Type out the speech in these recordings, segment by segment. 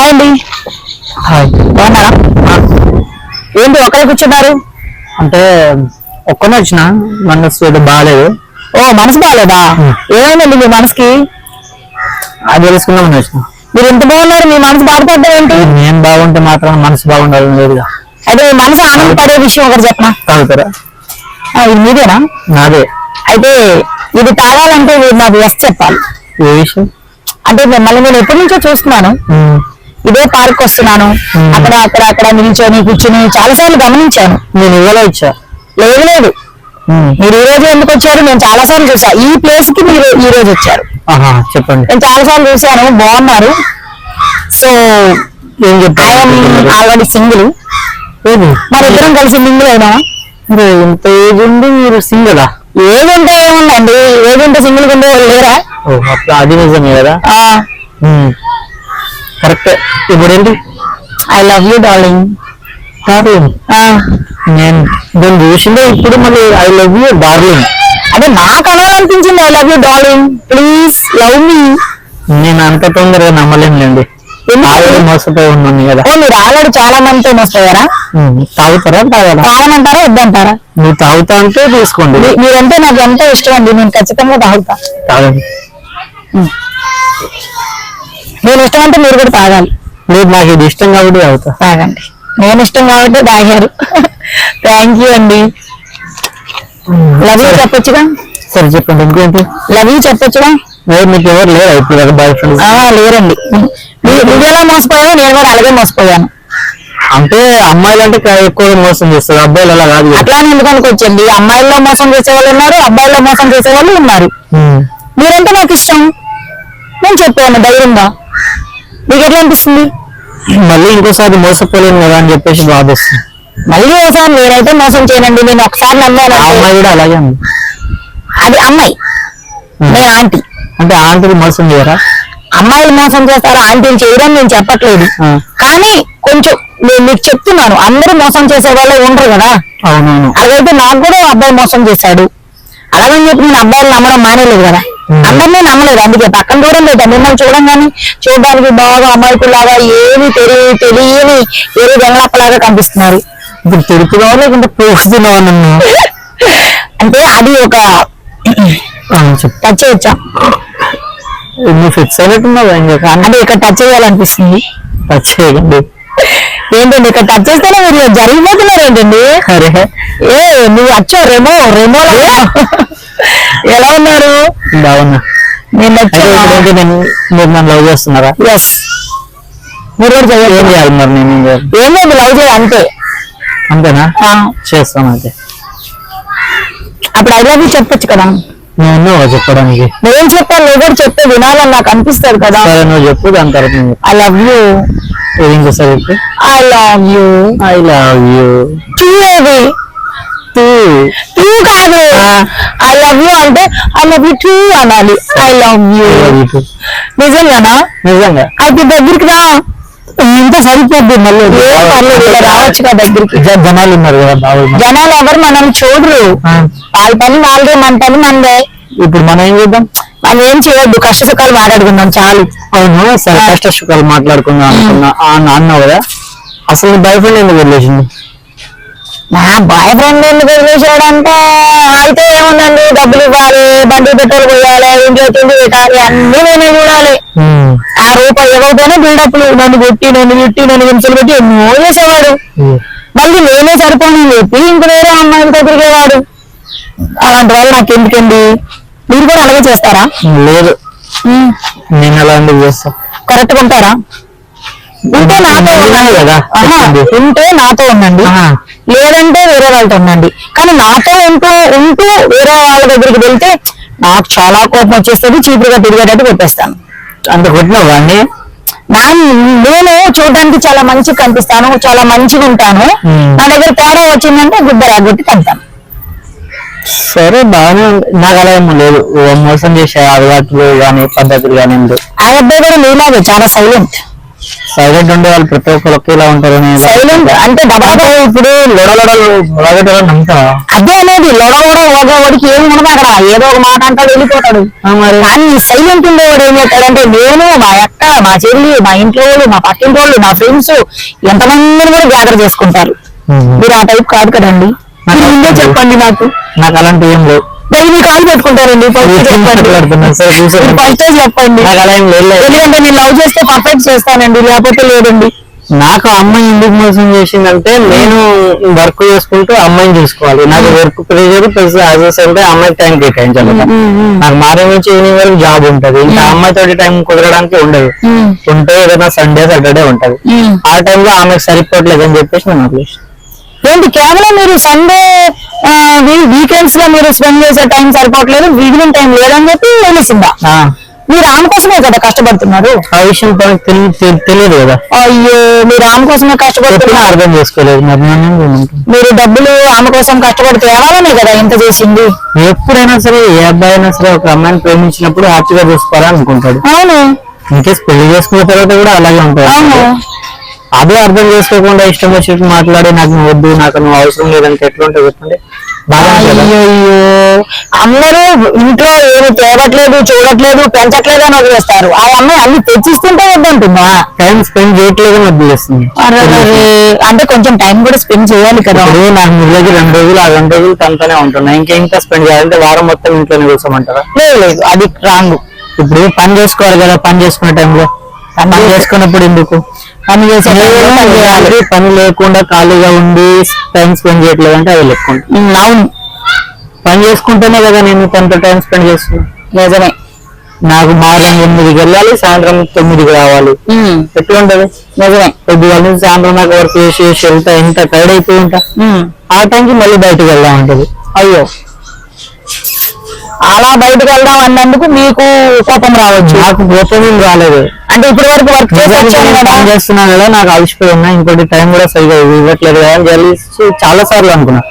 Hi అండి. Hi. బాగున్నారా? ఏంటి ఒకరు కూర్చున్నారు? అంటే ఒక్కనే వచ్చిన. మనసు ఏదో బాగాలేదు ఓ మనసు బాగాలేదా. ఏమైందండి మీ మనసుకి? అది తెలుసుకుందామని వచ్చిన. మీరు ఎంత బాగున్నారు మీ మనసు బాధపడ్డం ఏంటి? నేను బాగుంటే మాత్రం మనసు బాగుండాలని లేదుగా. అయితే మీ మనసు ఆనందపడే విషయం ఒకటి చెప్పనా? తాగుతారా? ఇది మీదేనా? నాదే. అయితే ఇది తాగాలంటే మీరు నాకు ఎస్ చెప్పాలి. ఏ విషయం? అంటే మిమ్మల్ని నేను ఎప్పటి నుంచో చూస్తున్నాను. ఇదే పార్క్ వస్తున్నాను. అక్కడ అక్కడ అక్కడ నిల్చొని కూర్చుని చాలా సార్లు గమనించాను. నేను ఇవ్వలే ఇచ్చా. లేదు లేదు. మీరు ఈ రోజు ఎందుకు వచ్చారు? నేను చాలా సార్లు చూసా. ఈ ప్లేస్కి మీరు ఈ రోజు వచ్చారు. చెప్పండి. నేను చాలా సార్లు చూసాను బాగున్నారు. సో ఏం చెప్పారు ఆల్రెడీ సింగిల్. మరి ఇద్దరం కలిసి మింగిల్ అయినా ఇంత ఏజ్ ఉండి మీరు సింగలా? ఏది ఉంటే ఏముందండి? ఏది ఉంటే సింగిల్ ఉండే వాళ్ళు లేరా? అది నిజమే కదా? కరెక్ట్. ఇప్పుడు ఏంటి ఐ లవ్ యూ డార్లింగ్ కాదు నేను నేను చూసిందే ఇప్పుడు మళ్ళీ ఐ లవ్ యూ డార్లింగ్ అదే నాకు అనాలనిపించింది I love you darling please love me నేను అంత తొందరగా నమ్మలేనులేండి. ఆల్రెడీ మోసపోయి ఉన్నాను కదా. ఓ మీరు ఆల్రెడీ చాలా మందితో మోసపోయారా? తాగుతారా తాగాలా తాగమంటారా వద్దంటారా? నువ్వు తాగుతా అంటే తీసుకోండి. మీరంటే నాకు ఎంతో ఇష్టం అండి నేను ఖచ్చితంగా తాగుతా. తాగండి. నేను ఇష్టం అంటే మీరు కూడా తాగాలి. లేదు నాకు ఇది ఇష్టం కాబట్టి తాగుతా. తాగండి. నేను ఇష్టం కాబట్టి తాగారు. థ్యాంక్ యూ అండి. లవ్ యూ చెప్పొచ్చుగా? సరే చెప్పండి. ఇంకేంటి? లవ్ యూ చెప్పొచ్చుగా? లేదు మీకు ఎవరు లేరా ఇప్పుడు బాయ్ ఫ్రెండ్స్ ఆ, లేరండి. నువ్వు నువ్వు ఎలా మోసపోయావు నేను కూడా అలాగే మోసపోయాను. అంటే అమ్మాయిలు అంటే ఎక్కువగా మోసం చేస్తారు. అబ్బాయిలు అలా కాదు. అట్లానే ఎందుకు అనుకోవచ్చండి? అమ్మాయిల్లో మోసం చేసే వాళ్ళు ఉన్నారు అబ్బాయిల్లో మోసం చేసే వాళ్ళు ఉన్నారు. మీరంటే నాకు ఇష్టం. నేను చెప్పాను ధైర్యంగా. మీకు ఎట్లా అనిపిస్తుంది? మళ్ళీ ఇంకోసారి మోసపోలేను కదా అని చెప్పేసి బాధ వస్తుంది. మళ్ళీ ఒకసారి నేనైతే మోసం చేయనండి నేను ఒకసారి నమ్మాను అమ్మాయి కూడా అలాగే ఉంది. అది అమ్మాయి. నేను ఆంటీ. అంటే ఆంటీని మోసం చేయరా? అమ్మాయిలు మోసం చేస్తారా ఆంటీలు చేయడం నేను చెప్పట్లేదు. కానీ కొంచెం నేను మీకు చెప్తున్నాను అందరూ మోసం చేసే వాళ్ళే ఉండరు కదా. అవునవును. అలాగైతే నాకు కూడా అబ్బాయి మోసం చేశాడు. అలాగని చెప్పి నేను అబ్బాయిలు నమ్మడం మానేలేదు కదా. అందరినీ నమ్మలేదు. అందుకే పక్కన దూరం లేదు మిమ్మల్ని చూడంగానే చూడడానికి బాగా అమాయకులాగా ఏమి తెలియ తెలియని ఏది వెంగళప్పలాగా కనిపిస్తున్నారు. ఇప్పుడు తిరుపుదావా లేకుంటే నన్ను? అంటే అది ఒక టచ్ చేయొచ్చా? నువ్వు ఫిక్స్ అయినట్టున్నావు అంటే ఇక్కడ టచ్ చేయాలనిపిస్తుంది. టచ్ చేయకండి. ఏంటండి? ఇక్కడ టచ్ చేస్తేనే మీరు జరిగిపోతున్నారు ఏంటండి అరే. ఏ నువ్వు వచ్చావు రెమో రెమో ఎలా ఉన్నారు? బాగున్నా. నేను నేను మీరు నన్ను లవ్ చేస్తున్నారా? ఎస్ మీరు కూడా ఏం చేయాలి మరి నేను ఏం? ఏం లవ్ చేయాలి అంతే. అంతేనా? ఆ, చేస్తాను అయితే. అప్పుడు ఐ లవ్ యూ చెప్పొచ్చు కదా. చెప్పడానికి. నేను చెప్పాను నువ్వు కూడా చెప్తే వినాలని నాకు అనిపిస్తుంది కదా. సరే నువ్వు చెప్పు దాని తర్వాత నేను. ఐ లవ్ యూ ఏది ఇంకోసారి చెప్పు I love you I love you too కాదు. ఐ లవ్ యూ అంటే ఐ లవ్ యూ టూ అనాలి. ఐ లవ్ యూ నిజంగానా? నిజంగా. అయితే దగ్గరికి రా. ఇంత సరిపోద్ది మళ్ళీ. రావచ్చు కదా దగ్గరికి. జనాలు ఉన్నారు కదా జనాలు ఎవరు మనల్ని చూడరు. వాళ్ళ పని వాళ్ళదే మన పని మనదే. ఇప్పుడు మనం ఏం చేద్దాం? మనం ఏం చేయొద్దు కష్ట సుఖాలు మాట్లాడుకుందాం చాలు. అవును సరే కష్ట సుఖాలు మాట్లాడుకుందాం అనుకున్నా. అన్నావు కదా? అసలు బాయ్ ఫ్రెండ్ ఎందుకు రిలేషన్ నా బాయ్ ఫ్రెండ్ ఎందుకు వదిలేసాడంటే అయితే ఏముందండి? డబ్బులు ఇవ్వాలి బండి పెట్రోల్ పోయాలి ఇంట్లో తిండి పెట్టాలి అన్ని నేనే చూడాలి. ఆ రూపాయి ఇవ్వకపోయినా బిల్డప్లు నన్ను కొట్టి నన్ను పెట్టి నన్ను హింసలు పెట్టి ఎన్నో చేసేవాడు. మళ్ళీ నేనే సరిపోను. చెప్పి ఇంక వేరే అమ్మాయిలతో తిరిగేవాడు అలాంటి వాళ్ళు నాకు ఎందుకండి మీరు కూడా అలాగే చేస్తారా? లేదు. నేను ఎందుకు చేస్తా? కరెక్ట్ ఉంటారా? ఉంటే నాతో ఉండండి. ఉంటే నాతో ఉండండి. లేదంటే వేరే వాళ్ళతో ఉండండి. కానీ నాతో ఉంటూ ఉంటూ వేరే వాళ్ళ దగ్గరికి వెళ్తే నాకు చాలా కోపం వచ్చేస్తుంది చీపురుగా తిరిగేటట్టు పెట్టేస్తాను అంత కొట్టినావు నా నేను చూడడానికి చాలా మంచిగా కనిపిస్తాను చాలా మంచిగా ఉంటాను. నా దగ్గర తేడా వచ్చిందంటే గుడ్డ రాగొట్టి తగ్గుతాను సరే బాగానే ఉంది. నాకు అలా ఏమో లేదు. మోసం చేసే అలవాట్లు కానీ పద్ధతులు కానీ అబ్బాయి కూడా మీలాగే చాలా సైలెంట్ సైలెంట్ ఉండే వాళ్ళు ప్రతి ఒక్కరు ఒకేలా ఉంటారు సైలెంట్ అంటే డబాగా ఇప్పుడు లొడలొడలు నమ్ముతావా? అదే అనేది లొడ లొడ ఒక వాడికి ఏమి ఉండదు అక్కడ. ఏదో ఒక మాట అంటాడు వెళ్ళిపోతాడు. కానీ సైలెంట్ ఉండేవాడు ఏం చేస్తాడంటే నేను మా అక్క మా చెల్లి మా ఇంట్లో వాళ్ళు మా పక్కింటి వాళ్ళు నా ఫ్రెండ్స్ ఎంతమందిని కూడా గ్యాదర్ చేసుకుంటారు. మీరు ఆ టైప్ కాదు కదండి. చెప్పండి నాకు. నాకు అలాంటి ఏం లేవు. Daily call పెట్టుకుంటారండి. ఫస్ట్ చెప్పండి. ఎందుకంటే నేను లవ్ చేస్తే పర్ఫెక్ట్ చేస్తానండి లేకపోతే లేదండి. నాకు అమ్మాయి ఎందుకు మోసం చేసిందంటే నేను వర్క్ చేసుకుంటూ అమ్మాయిని చూసుకోవాలి. నాకు వర్క్ ప్రెషర్ ప్లస్ యాజ్ అంటే అమ్మాయి టైం కేటాయించాలి. నాకు మార్నింగ్ నుంచి ఈవినింగ్ వరకు జాబ్ ఉంటది. ఇంకా అమ్మాయి తోటి టైం కుదరడానికి ఉండదు. ఉంటే ఏదైనా సండే సాటర్డే ఉంటది. ఆ టైంలో ఆమెకు సరిపోవట్లేదు అని చెప్పేసి నేను. ఏంటి కేవలం మీరు సండే వీకెండ్స్లో మీరు స్పెండ్ చేసే టైం సరిపోవట్లేదు ఈవినింగ్ టైం లేదని చెప్పి తెలిసిందా మీరు ఆమె కోసమే కదా కష్టపడుతున్నారు? ఆ విషయం తెలియదు కదా. అయ్యో మీరు ఆమె కోసమే చెప్పినా కష్టపడుతున్నారు అర్థం చేసుకోలేదు మరి? మీరు డబ్బులు ఆమె కోసం కష్టపడితే ఏమాలనే కదా ఇంత చేసింది? ఎప్పుడైనా సరే ఏ అబ్బాయి అయినా సరే ఒక అమ్మాయిని ప్రేమించినప్పుడు హ్యాపీగా చూసుకోవాలని అనుకుంటాడు అవును ఇంకేస్ పెళ్ళి చేసుకున్న తర్వాత కూడా అలాగే అవును. ఉంటుంది అదే అర్థం చేసుకోకుండా ఇష్టం వచ్చినట్టు మాట్లాడి నాకు నువ్వు వద్దు నాకు నువ్వు అవసరం లేదంటే ఎట్లుంటుంది చెప్పండి. అయ్యో అందరూ ఇంట్లో ఏమి తేవట్లేదు చూడట్లేదు పెంచట్లేదు అని వదిలేస్తారు. ఆ అమ్మాయి అన్ని తెచ్చిస్తుంటే వద్దంటుందా? టైం స్పెండ్ చేయట్లేదు వదిలేస్తుంది. అరెరెరె. అంటే కొంచెం టైం కూడా స్పెండ్ చేయాలి కదా. నాకు మిగిలిన రెండు రోజులు ఆ రెండు రోజులు తనతోనే ఉంటున్నా. ఇంకా ఇంకా స్పెండ్ చేయాలంటే వారం మొత్తం ఇంట్లోనే కూర్చోమంటారా? లేదు లేదు. అది రాంగ్. ఇప్పుడు పని చేసుకోవాలి కదా పని చేసుకునే టైంలో. పని చేసుకున్నప్పుడు ఎందుకు? పని చేసే పని లేకుండా ఖాళీగా ఉండి టైం స్పెండ్ చేయట్లేదు అంటే అది లెక్క ఉంటుంది. ఉమ్, అవును. పని చేసుకుంటేనే కదా నేను తనతో టైం స్పెండ్ చేస్తున్నా. నిజమే. నాకు మార్నింగ్ ఎనిమిదికి వెళ్ళాలి సాయంత్రం తొమ్మిదికి రావాలి. ఉమ్, ఎట్లా ఉంటది నిజమే. పొద్దుగాల నుంచి సాయంత్రం నాకు వర్క్ చేసి వెళ్తా ఎంత టైర్డ్ అయిపోయి ఉంటా. ఆ టైంకి మళ్ళీ బయటకు వెళ్దాం ఉంటది అయ్యో. అలా బయటకు వెళ్దాం అన్నందుకు మీకు కోపం రావచ్చు. నాకు కోపం ఏం రాలేదు. అంటే ఇప్పటి వరకు వర్క్ చేసి నిజానికి వచ్చాను నేను కదా. పని చేస్తున్నా కదా నాకు అలసిపోయి ఉన్నా ఇంకోటి టైం కూడా సరిగా ఇవ్వట్లేదు కదా తెలిసి చాలా సార్లు అనుకున్నా.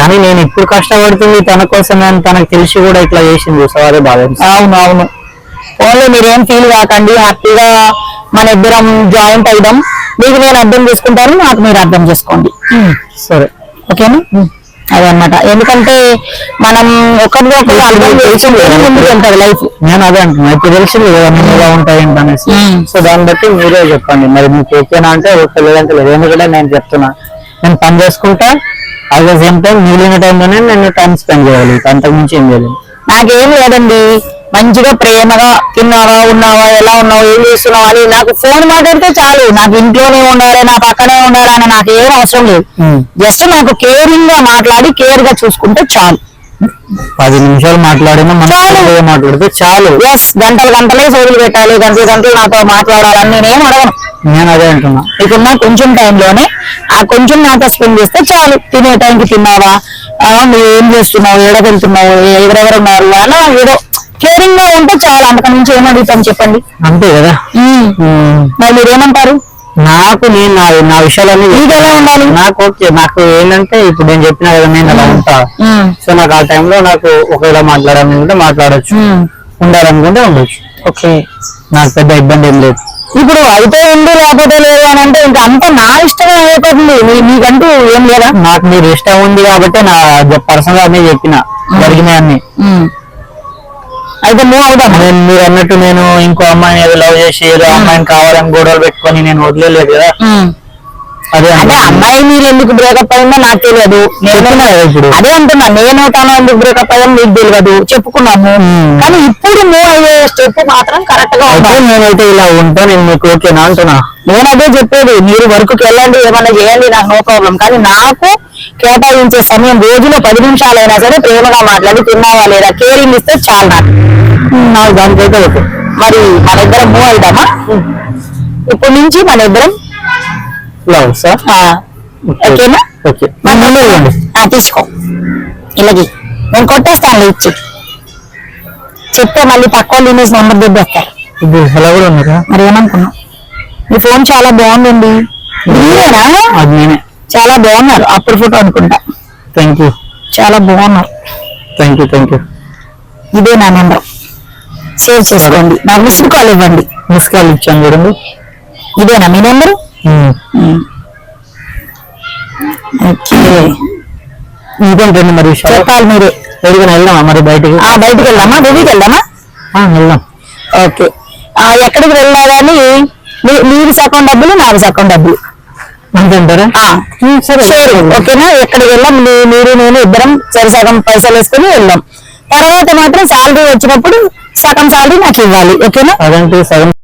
కానీ నేను ఇప్పుడు కష్టపడుతుంది తన కోసమే అని తనకు తెలిసి కూడా ఇట్లా చేసింది చూసావా అదే బాధ అనిపిస్తుంది. అవును అవును. ఓన్లీ మీరేం ఫీల్ కాకండి హ్యాపీగా మన ఇద్దరం జాయింట్ అయిదాం. మీకు నేను అర్థం చేసుకుంటాను నాకు మీరు అర్థం చేసుకోండి. సరే. ఓకేనా? అదన్నమాట ఎందుకంటే మనం ఒకరిని లైఫ్ నేను అదే అంటున్నా. ఇప్పుడు తెలిసింది కదా నేను ఎలా ఉంటాయి ఏంటి అనేసి. సో దాన్ని బట్టి మీరే చెప్పండి. మరి మీకు ఓకేనా అంటే ఓకే లేదంటే లేదు. ఎందుకంటే నేను చెప్తున్నా. నేను పని చేసుకుంటా. అట్ ద సేమ్ టైం మిగిలిన టైంలోనే నేను టైం స్పెండ్ చేయాలి. అంతకు మించి ఏం చేయలేదు నాకేం లేదండి. మంచిగా ప్రేమగా తిన్నావా ఉన్నావా ఎలా ఉన్నావు ఏం చేస్తున్నావు అని నాకు ఫోన్ మాట్లాడితే చాలు. నాకు ఇంట్లోనే ఉండాలి నా పక్కనే ఉండాలి అని నాకు ఏం అవసరం లేదు. జస్ట్ నాకు కేరింగ్గా మాట్లాడి కేర్గా చూసుకుంటే చాలు. పది నిమిషాలు మాట్లాడినా మనం చాలు. మాట్లాడితే చాలు. ఎస్ గంటలు గంటలే సోదులు పెట్టాలి గంటలు గంటలు నాతో మాట్లాడాలని నేనేం అడగను. నేను అదే అంటున్నా. ఇప్పుడున్న కొంచెం టైంలోనే ఆ కొంచెం నాతో స్పెండ్ చేస్తే చాలు. తినే టైంకి తిన్నావా? నువ్వు ఏం చేస్తున్నావు? ఎడ వెళ్తున్నావు ఎవరెవరు ఉన్నారు? అలా ఏదో కేరింగ్గా ఉంటే చాలు అంతకు నుంచి ఏం అడుగుతాను చెప్పండి. అంతే కదా. మరి మీరేమంటారు? నాకు నేను నా నా విషయాలన్నీ మీకు ఎలా ఉండాలి? నాకు ఓకే నాకు ఏంటంటే ఇప్పుడు నేను చెప్పిన కదా నేను అలా ఉంటా. సో నాకు ఆ టైంలో నాకు ఒకవేళ మాట్లాడాలనుకుంటే మాట్లాడొచ్చు. ఉండాలనుకుంటే ఉండొచ్చు. ఓకే. నాకు పెద్ద ఇబ్బంది ఏం లేదు. ఇప్పుడు అయితే ఉంది లేకపోతే లేదు అని అంటే ఇంకా అంతా నా ఇష్టమే అయిపోతుంది. మీకంటూ ఏం లేదా? నాకు మీరు ఇష్టం ఉంది కాబట్టి నా పర్సనల్ అన్నీ చెప్పిన. జరిగినాయి అన్ని ఉమ్. అయితే మూవ్ అవుదాం నేను మీరు అన్నట్టు నేను ఇంకో అమ్మాయిని ఏదో లవ్ చేసి ఏదో అమ్మాయిని కావాలని గొడవలు పెట్టుకొని నేను వదిలేదు కదా. అదే అదే. అమ్మాయి మీరు ఎందుకు బ్రేకప్ అయిందో నాకు తెలియదు. నేను ఇప్పుడు. అదే అంటున్నా నేను తను ఎందుకు బ్రేకప్ అయ్యాం మీకు తెలియదు. చెప్పుకున్నాము. కానీ ఇప్పుడు మూవ్ అయ్యే స్టెప్ మాత్రం కరెక్ట్గా ఉండాలి నేనైతే ఇలా ఉంటా నేను మీకు ఓకేనా అంటున్నా. నేను అదే చెప్పేది మీరు వర్క్కి వెళ్ళండి ఏమన్నా చేయండి నాకు నో ప్రాబ్లం కానీ నాకు కేటాయించే సమయం రోజులో పది నిమిషాలైనా సరే ప్రేమగా మాట్లాడి తిన్నావా లేదా కేరింగ్ ఇస్తే చాలు నాకు. నాకు దానికైతే ఓకే. మరి మన ఇద్దరం మూవ్ అవుదామా? ఇప్పటి నుంచి మన ఇద్దరం లవ్ సార్? ఓకేనా? ఓకే. మన ముందే ఇవ్వండి. ఆ, తీసుకో. ఇలాగి నేను కొట్టేస్తాను ఇచ్చి. చెప్తే మళ్ళీ వాళ్ళు ఇమేజ్ నెంబర్ ఉన్నారా మరి ఏమనుకున్నావు? మీ ఫోన్ చాలా బాగుందండి. అది నేనే. చాలా బాగున్నారు. అప్పుడు ఫోటో అనుకుంటా. థ్యాంక్ యూ చాలా బాగున్నారు. థ్యాంక్ యూ థ్యాంక్ యూ ఇదే నా నెంబర్ సేవ్ చేసుకోండి. నాకు మిస్డ్ కాల్ ఇవ్వండి. మిస్ కాల్ ఇచ్చాను చూడండి. ఇదేనా మీ నెంబరు ఓకే ఇంకేంటండి మరి చెప్పాలి మీరే. ఎక్కడికైనా వెళ్దామా మరి బయటికి? ఆ బయటికి వెళ్దామా? మూవీకి వెళ్దామా? వెళ్దాం. ఓకే ఎక్కడికి వెళ్ళా కానీ మీరు సగం డబ్బులు నాకు సగం డబ్బులు. షూర్ ఓకేనా? ఎక్కడికి వెళ్ళాం? మీరు నేను ఇద్దరం సరి సగం పైసలు వేసుకుని వెళ్దాం తర్వాత మాత్రం శాలరీ వచ్చినప్పుడు సగం శాలరీ నాకు ఇవ్వాలి. ఓకేనా?